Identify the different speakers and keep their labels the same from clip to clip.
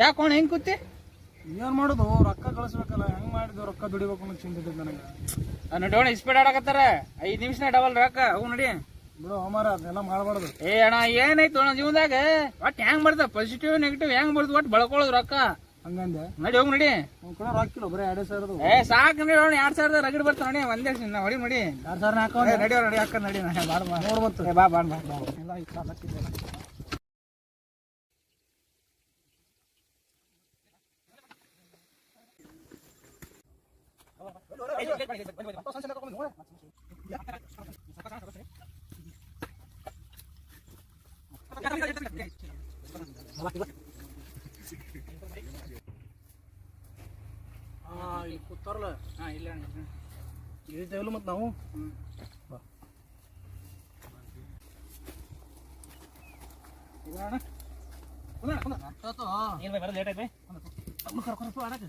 Speaker 1: ಯಾಕೋಣ ಹೆಂಗ್ ಕೂತಿ?
Speaker 2: ಏನ್ ಮಾಡೋದು? ರೊಕ್ಕ ಕಳಿಸ್ಬೇಕಲ್ಲ ಹೆಂಗ್ ಮಾಡಿದ್ವಿ ರೊಕ್ಕ ದುಡಿಬೇಕು ಅನ್ನೋ ಚಿಂತೆ ನನಗೆ.
Speaker 1: ನೋಡೋಣ ಸ್ಪೀಡ್ ಆಡಕತ್ತಾರ. ಐದ್ ನಿಮಿಷನ ಡಬಲ್ ರೊಕ್ಕ. ಅವು ನಡಿ.
Speaker 2: ಬಿಡು ಅಮಾರ ಅದನ್ನೆಲ್ಲ ಮಾಡಬಾರ್ದು.
Speaker 1: ಏ ಅಣ್ಣ ಏನಾಯ್ತು ಅಣ್ಣ ಜೀವನದಾಗ? ಒಟ್ಟು ಹೆಂಗ್ ಮಾಡ್ದ? ಪಾಸಿಟಿವ್ ನೆಗೆಟಿವ್ ಹೆಂಗ್ ಮಾಡುದು? ಒಟ್ಟು ಬಳ್ಕೊಳ್ಳೋದು ರೊಕ್ಕ.
Speaker 2: ಹಂಗಂದೆ.
Speaker 1: ನಡಿ ಹೋಗ್ ನಡಿ.
Speaker 2: ಕೂಡ ರೊಕ್ಕ ಇಲ್ಲ ಬರೀ ಎರಡು ಸಾವಿರದ
Speaker 1: ಏ ಸಾಕು ನೋಡಿ ಅವ್ನು. ಎರಡ್ ಸಾವಿರದ ರಗಡ್ ಬರ್ತಾವ ನೋಡಿ ಒಂದೇ ನಾ ಹೊಡಿ ನೋಡಿ
Speaker 2: ಎರಡ್ ಸಾವಿರ ಹಾಕೋ
Speaker 1: ನಡಿ ನಡಿ ಅಕ್ಕ ನಡಿ. ನಾ ಬಾರ ಬಾ.
Speaker 2: ನೋಡ್ ಎಲ್ಲ
Speaker 1: ಏ, ಬಾ ಬಾ ಬಾ ಬಾ.
Speaker 2: ಎಲ್ಲ ಈ ಕಾಲ್ ಹಾಕಿದ್ದೆ. ಆ, ಇಲ್ಲಿ ಕೂತಾರಲ್ಲ
Speaker 1: ಹಾ ಇಲ್ಲ ಇಲ್ಲ.
Speaker 2: ಇಳಿತೇವಲ್ಲ ಮತ್ತೆ ನಾವು ಬಾ.
Speaker 1: ಇದು ಅಣ್ಣ. ಕುಂದ್ರ, ಕುಂದ್ರ. ಏನ್ ಬರೋದ್ ಲೇಟ್ ಆಯ್ತು.
Speaker 2: ಅಮ್ಮ ಕರ್ಕೊಳಪ್ಪ ಆಡಕ್ಕೆ.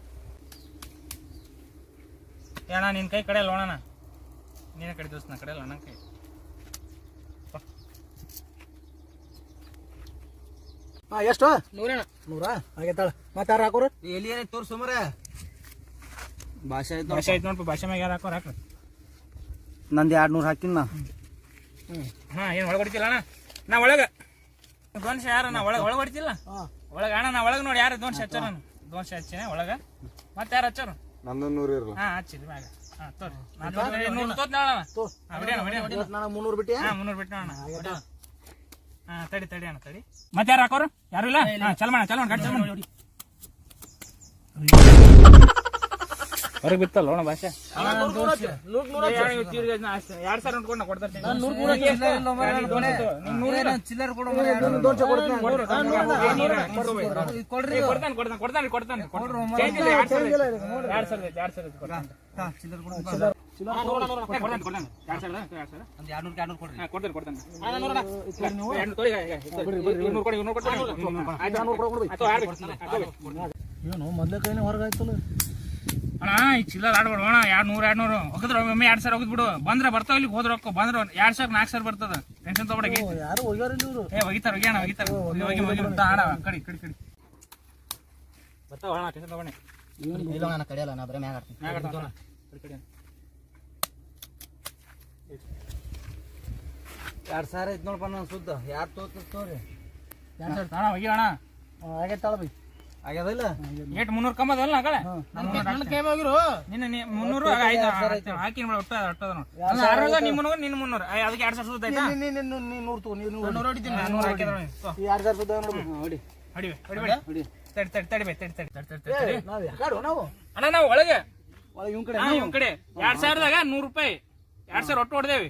Speaker 1: ಅಣ್ಣ ನಿನ್ ಕೈ ಕಡೆ ಅಣ್ಣ ನೀನೇ ಕಡೆ ದೋಸ್ತ ಕಡೆ ಕಡೆಯಲ್ಲ ಅಣ್ಣ ಕೈ.
Speaker 2: ಹಾಂ ಎಷ್ಟು?
Speaker 1: ನೂರಣ್ಣ.
Speaker 2: ನೂರಾ? ಆಗೈತಾಳ ಮತ್ತೆ ಯಾರು ಹಾಕೋರು?
Speaker 3: ಎಲ್ಲಿ ಏನೇ ತೋರಿಸು ಮರ ಭಾಷೆ ಆಯ್ತು
Speaker 1: ಭಾಷೆ ಆಯ್ತು ನೋಡ್ಪ ಭಾಷೆ ಮ್ಯಾಗ ಯಾರು ಹಾಕೋರು ಹಾಕ್ರಿ.
Speaker 2: ನಂದು ಎರಡು ನೂರು ಹಾಕಿನ ನಾ.
Speaker 1: ಹಾ ಏನು ಒಳಗೊಡ್ತಿಲ್ಲ ಹೊಡಿತಿಲ್ಲ ಅಣ್ಣ? ನಾ ಒಳಗೆ. ದೋನ್ಶ ಯಾರು ನಾ ಒಳಗೆ ಒಳಗೆ ಹೊಡಿತಿಲ್ಲ
Speaker 2: ಹಾಂ.
Speaker 1: ಒಳಗೆ ಅಣ್ಣ ನಾ ಒಳಗೆ ನೋಡಿ ಯಾರು ದೋನ್ಶ ಹಚ್ಚಾರ ನಾನು. ದೋನ್ಶ ಹಚ್ಚಿನ ಒಳಗೆ. ಮತ್ತೆ ಯಾರು ಹಚ್ಚಾರು?
Speaker 4: ನಂದು ನೂರು ಇರಲ್ಲ
Speaker 1: ಹಾ ಮ್ಯಾಗ ಹಾ ತೋರಿ
Speaker 2: ಮುನ್ನೂರು ಬಿಟ್ಟು
Speaker 1: ಮುನ್ನೂರು ಬಿಟ್ಟು ಅಣ್ಣ ತಡಿ ತಡಿ ಅಣ್ಣ ತಡಿ. ಮತ್ತೆ ಯಾರು ಹಾಕೋರು? ಯಾರು ಇಲ್ಲ? ಹಾ ಚಲ್ ಮಾಡ ಚಲ ಮಾಡ ಗಾಡಿ ಚಲ್ ಮಾಡ ಹೊರಗೆ ಬಿತ್ತಲ್ಲ ಅಣ್ಣ ಭಾಷೆ ಎರಡ್ ಸಾವಿರ ನೋಡ್ಕೊಂಡು ಕೊಡ್ತಾನೆ ಕೊಡ್ತಾನೆ ಕೊಡ್ತಾನೆ
Speaker 2: ಮೊದ್ಲೇ ಕೈನೇ ಹೊರಗೆ ಆಯ್ತಲ್ಲ
Speaker 1: ಅಣ್ಣ ಈ ಚಿಲ್ಲರ್ ಆಡ್ಬೇಡ ಅಣ್ಣ ಎರಡು ನೂರು ಎರಡು ನೂರು. ಹೋಗಿದ್ರೆ ಒಮ್ಮೆ ಎರಡು ಸಾವಿರ ಹೋಗಿದ್ ಬಿಡು. ಬಂದ್ರೆ ಬರ್ತಾವ ಇಲ್ಲಿ ಹೋದ್ರ ರೊಕ್ಕ. ಬಂದ್ರೆ ಎರಡು ಸಾವಿರ ನಾಲ್ಕು ಸಾವಿರ ಬರ್ತದ. ಟೆನ್ಷನ್ ತಗೊಳಗೆ
Speaker 2: ಯಾರು ಹೋಗ್ಯಾರ ಇವರು?
Speaker 1: ಏ ಒಗಿತಾರ ಹೋಗ್ಯಾಣ ಹೋಗಿತಾರ ಹೋಗಿ ಹೋಗಿ ಹೋಗಿ ಬರ್ತಾ ಆಡ. ಕಡಿ ಕಡಿ ಕಡಿ. ಬರ್ತಾವ ಅಣ್ಣ ಟೆನ್ಷನ್ ತಗೊಂಡೆ
Speaker 3: ಇಲ್ಲ ನಾನು ಕಡಿಯಲ್ಲ ನಾ ಬರೀ ಮ್ಯಾಗ ಆಡ್ತೀನಿ.
Speaker 1: ಮ್ಯಾಗ ಆಡ್ತಾವ ಕಡಿ ಕಡಿ
Speaker 3: ಎರಡ್ ಸಾವಿರ ಐತ್ ನೋಡಪ್ಪ ನಾನು ಸುದ್ದ. ಯಾರು ತೋತ ತೋರಿ
Speaker 1: ಎರಡು ಸಾವಿರ ಅಣ್ಣ. ಹೋಗಿ ಅಣ್ಣ
Speaker 2: ಆಗೈತಾಳ ಬೈ
Speaker 3: ಆಗ್ಯದಿಲ್ಲ?
Speaker 1: ಮುನ್ನೂರು ಕಮ್ಮದಲ್ಲ ಸಣ್ಣ ಕೈ ಹೋಗಿರು. ನಿನ್ನ ಮುನ್ನೂರು ಐದು ಹಾಕಿ ನೋಡಿ ಒಟ್ಟು ಒಟ್ಟದ ನೋಡಿ. ಅರವತ್ತು ನಿಮ್ಮ ಮುನ್ನೂರು ನಿನ್ನ ಮುನ್ನೂರು. ಅದಕ್ಕೆ ಎರಡು ಸಾವಿರ ಆಯ್ತಾ?
Speaker 2: ನೂರು ತಗೋ ನೀನು
Speaker 1: ನೂರು. ಹೊಡಿತೀನಿ ನೂರು ಹಾಕಿದ್ರೆ ನೋಡಿ.
Speaker 2: ಎರಡು ಸಾವಿರ
Speaker 1: ಹೊಡಿವೆ ಹೊಡಿಬೇಡಿ
Speaker 3: ಹೊಡಿ.
Speaker 1: ತಡಿ ತಡಿ ತಡಿ ಬೈ ತಡಿ ತಡಿ ತಡಿ ತಡಿ
Speaker 2: ನಾವು
Speaker 1: ಅಣ್ಣ ನಾವು ಒಳಗೆ.
Speaker 2: ಒಳಗೆ ಇವ್ನ ಕಡೆ
Speaker 1: ಇವ್ ಕಡೆ. ಎರಡ್ ಸಾವಿರದಾಗ ನೂರು ರೂಪಾಯಿ. ಎರಡ್ ಸಾವಿರ ಒಟ್ಟು ಹೊಡೆದೇವಿ.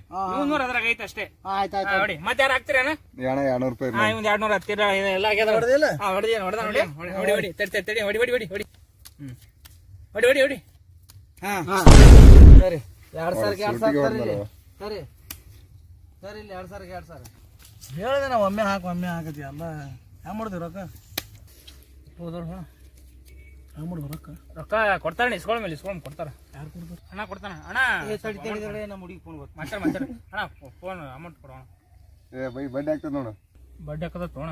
Speaker 1: ನೂರ ಅದ್ರಾಗ ಐತೆ ಅಷ್ಟೇ.
Speaker 2: ಆಯ್ತು ಆಯ್ತು
Speaker 1: ಹಾ, ಮತ್ತೆ ಯಾರು ಹಾಕ್ತೀರಿ
Speaker 4: ಎರಡ್ನೂರು ರೂಪಾಯಿ
Speaker 1: ಹಾ ಇವ್ ಎರಡ್ ನೂರ ಹತ್ತಿರ ಎಲ್ಲ ಆಗ್ಯದ.
Speaker 2: ಹೊಡೆದಿಲ್ಲ
Speaker 1: ಹಾ ಹೊಡೆದಿ ಹೊಡೆದ ನೋಡಿ. ಹೊಡಿ ಹೊಡಿ ಹೊಡಿ. ತಡಿ ತಡಿ ತಡಿ ಹೊಡಿ ಹೊಡಿ ಹೊಡಿ ಹೊಡಿ. ಹ್ಮ್. ಹೊಡಿ ಹೊಡಿ ಹೊಡಿ.
Speaker 3: ಹಾ. ಸರಿ. ಎರಡ್ ಸಾವಿರಕ್ಕೆ ಎರಡ್ ಸಾವಿರ ಸರಿ ಸರಿ ಸರಿ ಇಲ್ಲಿ ಎರಡ್ ಸಾವಿರಕ್ಕೆ ಎರಡ್ ಸಾವಿರ.
Speaker 2: ಹೇಳಿದೆ ನಾವು ಒಮ್ಮೆ ಹಾಕಿ ಒಮ್ಮೆ ಹಾಕತಿ ಎಲ್ಲ ಹೆಂಗ್ ಮಾಡಿದ್ವಿ ರೊಕ್ಕ?
Speaker 1: ಹೋದವ್ರು
Speaker 2: ಮಾಡಿದ್ವಿ ರೊಕ್ಕ?
Speaker 1: ರೊಕ್ಕ ಕೊಡ್ತಾರ ಇಸ್ಕೊಳ ಮೇಲೆ ಇಸ್ಕೊಳ್ ಕೊಡ್ತಾರ.
Speaker 2: ಯಾರು ಕೊಡ್ತಾರೆ?
Speaker 1: ಅಣ್ಣ ಕೊಡ್ತಾನ ಅಣ್ಣ.
Speaker 3: ನಮ್ಮ ಹುಡುಗಿ ಫೋನ್ ಬರ್ತೀನಿ
Speaker 1: ಮಾತಾಡ ಮಾತಾಡ ಅಣ್ಣ ಫೋನ್ ಅಮೌಂಟ್ ಕೊಡೋಣ
Speaker 4: ಏ ಬೈ ಬಡ್ಡಿ ಆಗ್ತದೆ ನೋಡು.
Speaker 1: ಬಡ್ಡಿ ಹಾಕದ ತೋಣ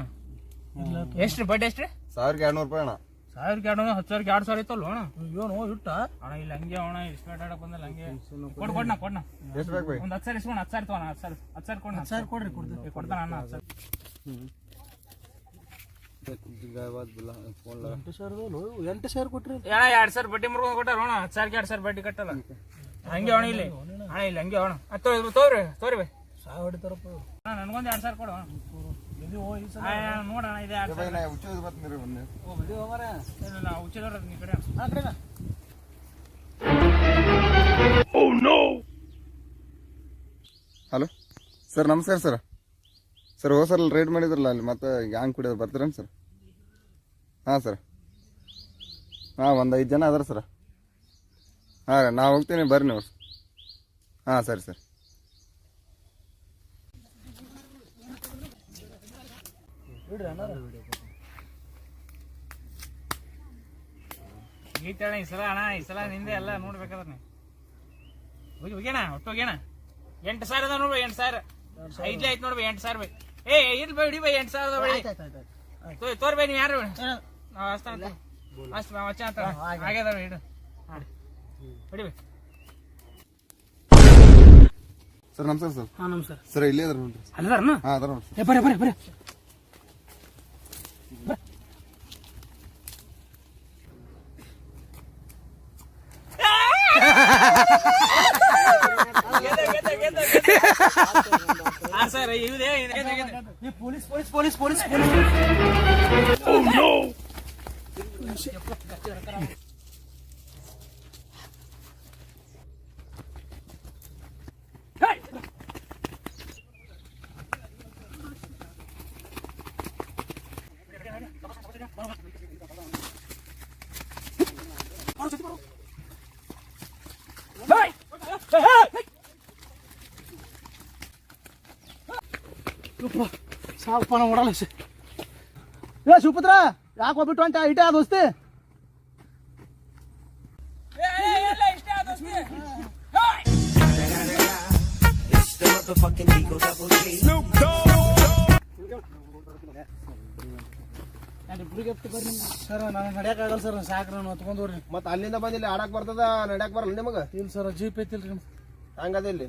Speaker 1: ಎಷ್ಟು ಬಡ್ಡಿ ಎಷ್ಟು
Speaker 4: ಸಾವಿರಕ್ಕೆ ಎರಡ್ನೂರು ರೂಪಾಯಿ ಅಣ್ಣ.
Speaker 1: ಸಾವಿರಕ್ಕೆ ಎರಡು ಹತ್ತು ಸಾವಿರಕ್ಕೆ ಎರಡು ಸಾವಿರ ಇತ್ತಲ್ಲ ಅಣ್ಣ.
Speaker 2: ಏನು ಇಟ್ಟ?
Speaker 1: ಅಣ್ಣ ಇಲ್ಲಿ ಹಂಗೆ ಅಣ್ಣ ಇಸ್ಪೇಟ್ ಆಡಕ್ ಬಂದಲ್ಲ ಹಂಗೆ. ಕೊಡ್ ಕೊಡ್ನ ಕೊಡ್ನ?
Speaker 4: ಎಷ್ಟು ಬೇಕು
Speaker 1: ಒಂದು ಹತ್ತು ಸಾವಿರ ಇಸ್ಕೊಂಡು ಹತ್ತು ಸಾವಿರ ತಗೋಣ ಹತ್ತು ಸಾವಿರ. ಹತ್ತು ಸಾವಿರ ಕೊಡ್ನ
Speaker 2: ಸರ್ ಕೊಡ್ರಿ
Speaker 1: ಕೊಡ್ತೀನಿ ಕೊಡ್ತಾನ ಅಣ್ಣ ಹತ್ತು ಸಾವಿರ.
Speaker 2: ಎಂಟು ಎಂಟು ಸಾವಿರ ಕೊಟ್ರಿ
Speaker 1: ಅಣ್ಣ ಎರಡು ಸಾವಿರ ಬಡ್ಡಿ ಮುರ್ಕೊಂಡು ಕೊಟ್ಟಾರ ಅಣ್ಣ ಹತ್ತು ಸಾವಿರಕ್ಕೆ ಎರಡು ಸಾವಿರ ಬಡ್ಡಿ ಕಟ್ಟಲ್ಲ. ಹಂಗೆ ಅಣ್ಣ ಇಲ್ಲಿ. ಅಣ್ಣ ಇಲ್ಲಿ ಹಂಗೆ ಅಣ್ಣ ಹತ್ತು ತೋರಿ ತೋರಿ ತೋರಿ ಬೈ.
Speaker 2: ಸಾವಿರ ಹೊಡಿತಾರಪ್ಪ.
Speaker 1: ಅಣ್ಣ ನನಗೊಂದು ಎರಡು ಸಾವಿರ ಕೊಡು ನೋಡಣ್ಣ ಇದೆ ಎರಡು ಸಾವಿರ.
Speaker 4: ನಾ ಬರ್ತೀನಿ
Speaker 1: ಈ ಕಡೆ.
Speaker 2: ಆ ಕಡೆನಾ?
Speaker 4: ಹಲೋ ಸರ್ ನಮಸ್ಕಾರ ಸರ್ ಸರ್, ಹೋದ ಸಲ ರೇಟ್ ಮಾಡಿದ್ರಲ್ಲ ಅಲ್ಲಿ ಮತ್ತೆ ಹ್ಯಾಂಗ್ ಕುಡಿಯೋದು ಬರ್ತೀರೇನು ಸರ್? ಹಾಂ ಸರ್. ಹಾಂ, ಒಂದು ಐದು ಜನ ಅದಾರ ಸರ್. ಹಾಂ, ರೀ ನಾ ಹೋಗ್ತೀನಿ, ಬರ್ರಿ ನೀವು. ಹಾಂ, ಸರಿ ಸರ್.
Speaker 1: ಈ ಈ ಸಲ ಅಣ್ಣ, ಈ ಸಲ ನಿಂದೆ ಎಲ್ಲ ನೋಡ್ಬೇಕಾದ್ರೆ ನೀ ಹೋಗಿ ಹೋಗ್ಯಾಣ ಒಟ್ಟು ಹೋಗ್ಯಾಣ ಎಂಟು ಸಾವಿರ ಅದ ನೋಡ್ಬಿ ಎಂಟು ಸಾವಿರ ಐದ್ಲೆ ಆಯ್ತು ನೋಡ್ಬೇಕು ಎಂಟು ಸಾವಿರ ಬೈ. ಏ ಇರ್ಲಿ ಬೈ ಹಿಡಿ ಬೈ ಎಂಟು ಸಾವಿರದ ಬೈ ತೋ ತೋರ್ ಬೈ ನೀವು ಯಾರು? ನಾವು ಅಂತ. ಅಷ್ಟು ಮಚ್ಚ ಅಂತ. ಆಗ್ಯದ ಹಿಡು. ಹಿಡಿ ಬೈ.
Speaker 4: ಸರ್ ನಮಸ್ಕಾರ ಸರ್.
Speaker 2: ಹಾ ನಮಸ್ಕಾರ.
Speaker 4: ಸರ್ ಇಲ್ಲೇ ಅದಾರ ನೋಡ್ರಿ.
Speaker 2: ಅಲ್ಲದಾರನ
Speaker 4: ಹಾಂ ಅದಾರ ನೋಡ್ರಿ.
Speaker 2: ಏ ಬರ್ರಿ ಬರ್ರಿ ಬರ್ರಿ.
Speaker 1: ಹಾಂ sir ಇವುದೇ
Speaker 2: police police police police police. ಸಾಕಪ್ಪ ನಾವು ಓಡಲ್ಲ ಏ ಸುಪುತ್ರ ಯಾಕೆ ಹೋಗ್ಬಿಟ್ಟು ಅಂತ ಇಟ್ಟೆ ಆ ದೋಸ್ತಿ? ಸರ್ ನನಗೆ ನಡ್ಯಾಕಾಗಲ್ಲ ಸರ್ ಸಾಕ್ರಿ ನಾನು ಹೊತ್ಕೊಂಡ್ರಿ
Speaker 3: ಮತ್ತ ಅಲ್ಲಿಂದ ಬಂದಿಲ್ಲ ಆಡಕ್ ಬರ್ತದ ನಡ್ಯಾಕ ಬರಲ್ಲ ನಿಮಗ?
Speaker 2: ಇಲ್ಲ ಸರ್ ಜೀಪ್ ಐತಿಲ್ರಿ
Speaker 3: ಹಂಗದ ಇಲ್ಲಿ?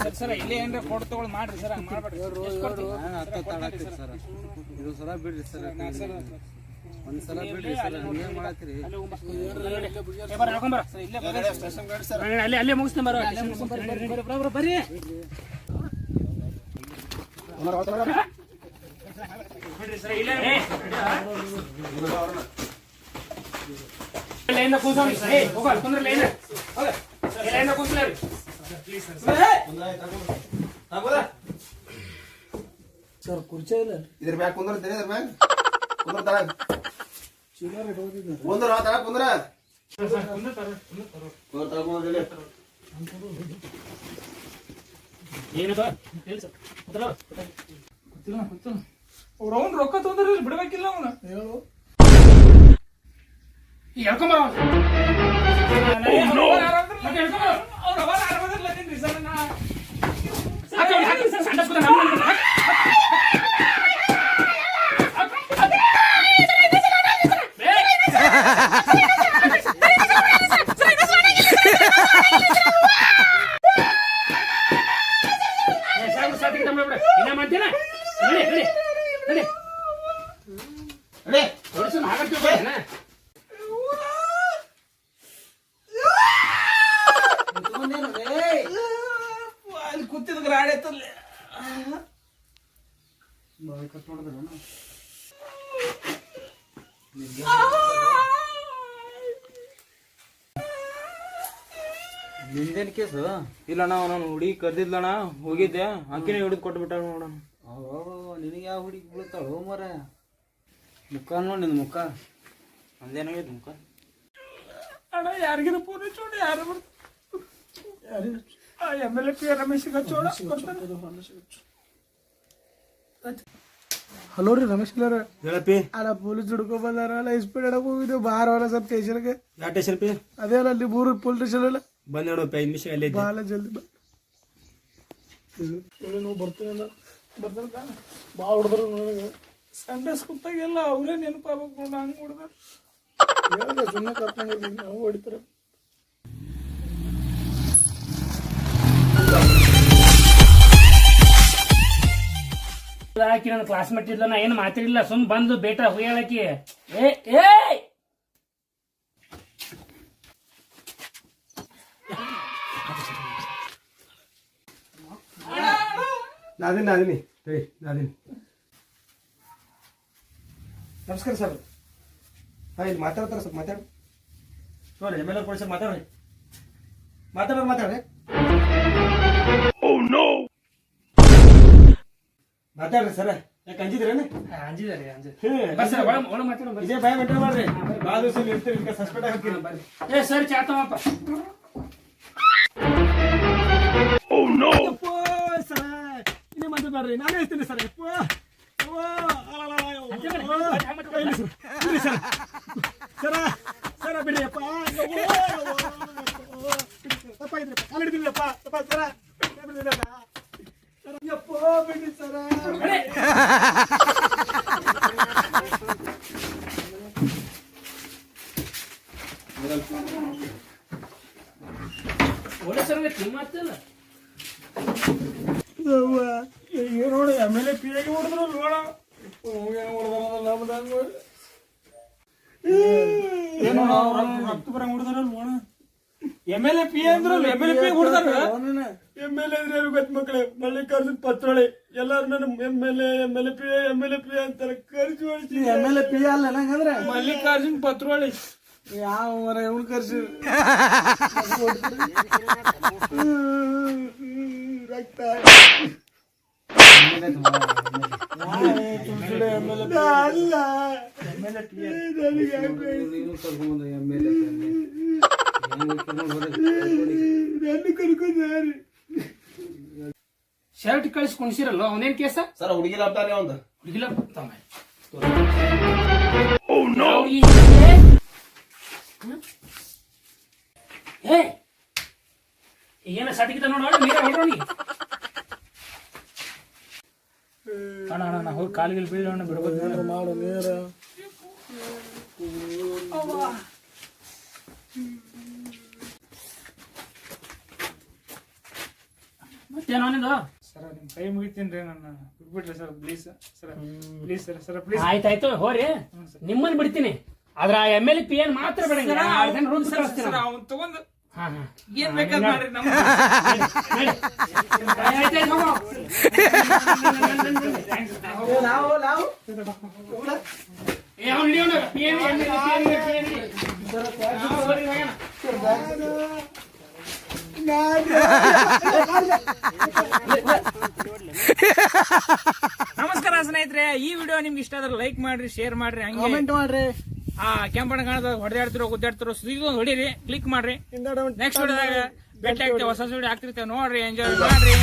Speaker 1: ಸರ್ ಸರ್ ಇಲ್ಲೇ ಏನ್ರ ಫೋಟೋ ತಗೊಳ್ ಮಾಡ್ರಿ ಸರ್ ಹಂಗ್ ಮಾಡ್ಬೇಡ್ರಿ ಎಷ್ಟ್ ಕೊಡ್ತೀರಿ?
Speaker 3: ಇದು ಸಲ ಬಿಡ್ರಿ ಸರ್ ಒಂದ್ಸಲ ಬಿಡ್ರಿ ಸರ್ ಏನ್ ಮಾಡತ್ತೀರಿ.
Speaker 1: ಏ, ಬರ್ರಿ, ಹಾಕೊಂಡ್ ಬರ್ರಿ. ಸರ್, ಇಲ್ಲೇ ಬರ್ರಿ.
Speaker 2: ಅಲ್ಲೇ ಅಲ್ಲೇ ಮುಗಿಸ್ತೀನಿ ಬರೋ ಅಲ್ಲೇ ಮುಗಿಸ್ತೀನಿ ಬರ್ರಿ.
Speaker 1: ಏ.
Speaker 2: ಸರ್ ಕುರ್ಚಿ ಇಲ್ಲ
Speaker 3: ಇದ್ರ ಮ್ಯಾಗ ಕುಂದ್ರತೀನಿ ಇದ್ರ ಮ್ಯಾಗ ಕುಂದ್ರ ತಳಗ
Speaker 2: ಚಿಲ್ಲರ್ ಇಟ್ಕೋತಿದ್ದೆ
Speaker 3: ಕುಂದ್ರ ತರ ಕುಂದ್ರ
Speaker 1: ಕುಂದ್ರ ತರ್ರಿ, ಕುಂದ್ರ ತರ್ರಿ.
Speaker 3: ಕುಂದ್ರ ಕುಂದ್ರ.
Speaker 1: ಏನದು? ಹೇಳಿ ಸರ್. ಕೂತ್ಕೊಳ್ಳೋ. ಕೂತಿಲ್ಲ, ಕೂತಿಲ್ಲ. ಅವ್ರು ಅವ್ನ್ ರೊಕ್ಕ ತೊಂದ್ರೆ ಬಿಡ್ಬೇಕಿಲ್ಲ ಅವನು
Speaker 2: ಹೇಳು
Speaker 1: ಹೇಳ್ಕೊಂಬರ ಅವ್ರ ಅವಾಗ ಆರಾಮದಿಲ್ಲ ನಿನ್ರಿ ಸರ್ ನಾ ಹಾಕಿ ಅವ್ನಿಗೆ ಹಾಕಿ ಸರ್ ಸಂಡ ಕೂತ ನಮ್ಮ ಮನೆಗೆ ಹಾಕಿ. ಏ, ಸಾಕು, ಸಾಕು, ಇನ್ನ ಮಾಡ್ಬಿಡು. ಇನ್ನ ಮಾಡ್ತೀನ? ನಡಿ, ನಡಿ, ನಡಿ. ನಡಿ, ಹೊಡ್ಸು, ಹಾಗಾಗ್ತೀವಿ ಬಾ, ಏನ? ಅಲ್ಲಿ ಕೂತಿದ್ ಗಾಡಿ ಎತ್ತಲ್ಲಿ
Speaker 5: ನಿಂದೇನ್ ಕೇಸು? ಇಲ್ಲಣ್ಣ ನಾನು ಹುಡುಗಿ ಕರ್ದಿದ್ಲಣ್ಣ ಹೋಗಿದ್ದೆ. ಅಂಕಿನ ಹಿಡಿದು ಕೊಟ್ಬಿಟ್ಟ ನೋಡಣ ನೋಡಣ
Speaker 3: ನಿನಗೆ ಯಾವ ಹುಡುಗಿ ಬೀಳ್ತಾಳು ಮರ? ಮುಖ ನೋಡಿ ನಿನ್ ಮುಖ.
Speaker 5: ಅಂದೇನಾಗೈತೆ ಮುಖ?
Speaker 1: ಅಣ್ಣ ಯಾರಿಗಿನ ಫೋನ್ ಹಚ್ಚೋಣ? ಯಾರು ಎಂ ಎಲ್ ಎ ರಮೇಶ್ ಹಚ್ಚೋಣ
Speaker 2: ಹಲೋ ರೀ ರಮೇಶ್ ಇಲ್ಲಾರ
Speaker 5: ಹೇಳಪ್ಪಿ.
Speaker 2: ಅಲ್ಲ ಪೊಲೀಸ್ ಹಿಡ್ಕೊ ಬಂದಾರಲ್ಲ ಸ್ಪೀಡ್ ಎಡಕ್ ಹೋಗಿದ್ದೆ. ಬಾರ ಅವರ ಸರ್ ಸ್ಟೇಷನ್ಗೆ
Speaker 5: ಯಾವ ಸ್ಟೇಷನ್ ಪಿ?
Speaker 2: ಅದೇ ಅಲ್ಲ ಅಲ್ಲಿ ಮೂರು ಪೊಲೀಸ್ ಸ್ಟೇಷನ್ ಅಲ್ಲ.
Speaker 5: ಬಂದ್ ನೋಡಪ್ಪ ಐದು ನಿಮಿಷ ಅಲ್ಲೇ ಇದ್ದೆ.
Speaker 2: ಬಾಳ ಜಲ್ದಿ ಬಾ. ನಾವು ಬರ್ತೀನಲ್ಲ ಬರ್ತಾರ ಭಾಳ ಹೊಡೆದ್ರು ನನಗೆ. ಕುತ್ತಾಗೆಲ್ಲ ಅವರೇ ನೆನಪಾಗ್ಬೇಕು ನೋಡ ಹಂಗೆ ಹೊಡೆದ್ರು. ಸುಮ್ಮನೆ ಕರ್ಕೊಂಡಿದ್ದೀವಿ ನಾವು ಹೊಡಿತಾರೆ.
Speaker 1: ಆಕಿ ನನ್ನ ಕ್ಲಾಸ್ಮೇಟ್ ಇಲ್ಲ ನಾ ಏನು ಮಾತಾಡಿಲ್ಲ ಸುಮ್ ಬಂದು ಬೇಟ ಹುಯ್ಯಾಳಕಿ. ಏ ಏ
Speaker 3: ನಾದಿನಿ ನಾದಿನಿ. ಏಯ್ ನಾದಿನಿ. ನಮಸ್ಕಾರ ಸರ್. ಹಾಂ ಇಲ್ಲಿ ಮಾತಾಡ್ತಾರೆ ಸ್ವಲ್ಪ ಮಾತಾಡಿ. ನೋಡಿ ಎಂ ಎಲ್ ಎ ಕೊಡಿ ಸರ್ ಮಾತಾಡ್ರಿ. ಮಾತಾಡೋರು. ಮಾತಾಡ್ರಿ ಮಾತಾಡ್ರಿ ಸರ.
Speaker 6: ಯಾಕೆ ಅಂಜಿದ್ರೇನು?
Speaker 7: ಅಂಜಿದಾರೆ
Speaker 6: ಇದೇ ಭಯ ಬಿಟ್ಟರೆ ಮಾಡ್ರಿ. ಭಾಳ ದಿವಸ ಇಲ್ಲಿ ಇರ್ತೀರಿ ಇದಕ್ಕೆ ಸಸ್ಪೆಂಡ್ ಬರ್ರಿ.
Speaker 7: ಏ ಸರ್ ಚಾ ಓ
Speaker 6: ಯಪ್ಪೋ, ಸರ ಇನ್ನೇ ಮಾತಾಡ್ಬೇಡ್ರಿ ನಾನೇ ಹೇಳ್ತೀನಿ ಸರ್ ಯಪ್ಪೋ ಅವ್ವ, ಅಲಲಲ, ಅವ್ವ. ಇಲ್ಲ ಸರ್, ಇಲ್ಲ ಸರ್. ಸರ ಸರ
Speaker 1: ನೋಡಿ ಎಂ ಎಲ್ ಎ ಪಿ ಆಗಿ ಹೊಡೆದ್ರು ನೋಡ ಏನು ರಕ್ತ ಬರಂಗ್ ಹೊಡೆದ್ರ ನೋಡ ಎಂ ಎಲ್ ಎ ಪಿ ಅಂದ್ರ ಎಂ ಎಲ್ ಎ ಪಿ ಹೊಡೆದಾರ? ಎಂ ಎಲ್ ಎ ಅಂದ್ರೆ ಯಾರು ಗೊತ್ತ ಮಕ್ಕಳೇ ಮಲ್ಲಿಕಾರ್ಜುನ್ ಪತ್ರೊಳಿ. ಎಲ್ಲಾರು ನನ್ನ M L A M L A P M L A P ಅಂತಾರೆ. ಖರ್ಚು ಎಂ ಎಲ್ ಎ ಪಿ ಅಲ್ಲ ನಂಗಂದ್ರೆ. ಮಲ್ಲಿಕಾರ್ಜುನ್ ಪತ್ರೊಳಿ. ಯಾವ ಮರ ಇವನು ಖರ್ಚು ರಕ್ತ.
Speaker 7: ಶರ್ಟ್ ಕಳಿಸಿ ಕುಣಿಸಿರಲ್ಲ ಅವನೇನ್ ಕೇಸ?
Speaker 6: ಸರ್ ಹುಡುಗಿ ಲಾಪ್ತಾನೆ ಒಂದು
Speaker 7: ಹುಡುಗಿ ಲಾಭ ಏ ಏನ ಸಟಿಕಿತ ನೋಡೋಣ ನೀರ ಹೊಡ್ರೋಣಿ ಅಣ್ಣ ಅಣ್ಣ ನಾ ಹೋಗಿ ಕಾಲಿಗೆ ಬೀಳೋಣ ಬಿಡ್ಬೋದು.
Speaker 1: ಮಾಡು ನೀರು.
Speaker 7: ಮತ್ತೇನೋ ನಿಂದು
Speaker 1: ಸರ್ ನಿಮ್ಮ ಕೈ ಮುಗಿತೀನಿ ನನ್ನ. Sir please sir please sir sir please
Speaker 7: ಆಯ್ತಾಯ್ತು ಹೋರಿ. ನಿಮ್ಮನ್ನ ಬಿಡ್ತೀನಿ. ಆದ್ರ ಎಂ ಎಲ್ ಪಿ ಏನ್ ಮಾತ್ರ ಬಿಡಂಗಿಲ್ಲ ನಾನು.
Speaker 1: ಅವ್ನ್ ತಗೊಂಡ್ ಏನ್ ಬೇಕಾದ್ ಮಾಡ್ರಿ. ನಮಸ್ಕಾರ ಸ್ನೇಹಿತರೆ. ಈ ವಿಡಿಯೋ ನಿಮ್ಗೆ ಇಷ್ಟ ಆದ್ರೆ ಲೈಕ್ ಮಾಡ್ರಿ ಶೇರ್ ಮಾಡ್ರಿ ಹಂಗೆ.
Speaker 6: ಮಾಡ್ರಿ.
Speaker 1: ಆ ಕೆಂಪಣ್ಣ ಕಾಣದ ಹೊಡೆದಾಡ್ತಿರೋ ಗುದ್ದಾಡ್ತಿರೋ ಸುದ್ದಿ ಹೊಡೀರಿ ಕ್ಲಿಕ್ ಮಾಡ್ರಿ. ನೆಕ್ಸ್ಟ್ ಹೊಡೆದಾಗ ಭೇಟಿ ಆಗ್ತೇವೆ ಹೊಸ ವಿಡಿಯೋ ಆಗ್ತಿರ್ತೇವೆ ನೋಡ್ರಿ ಎಂಜಾಯ್ ಮಾಡ್ರಿ.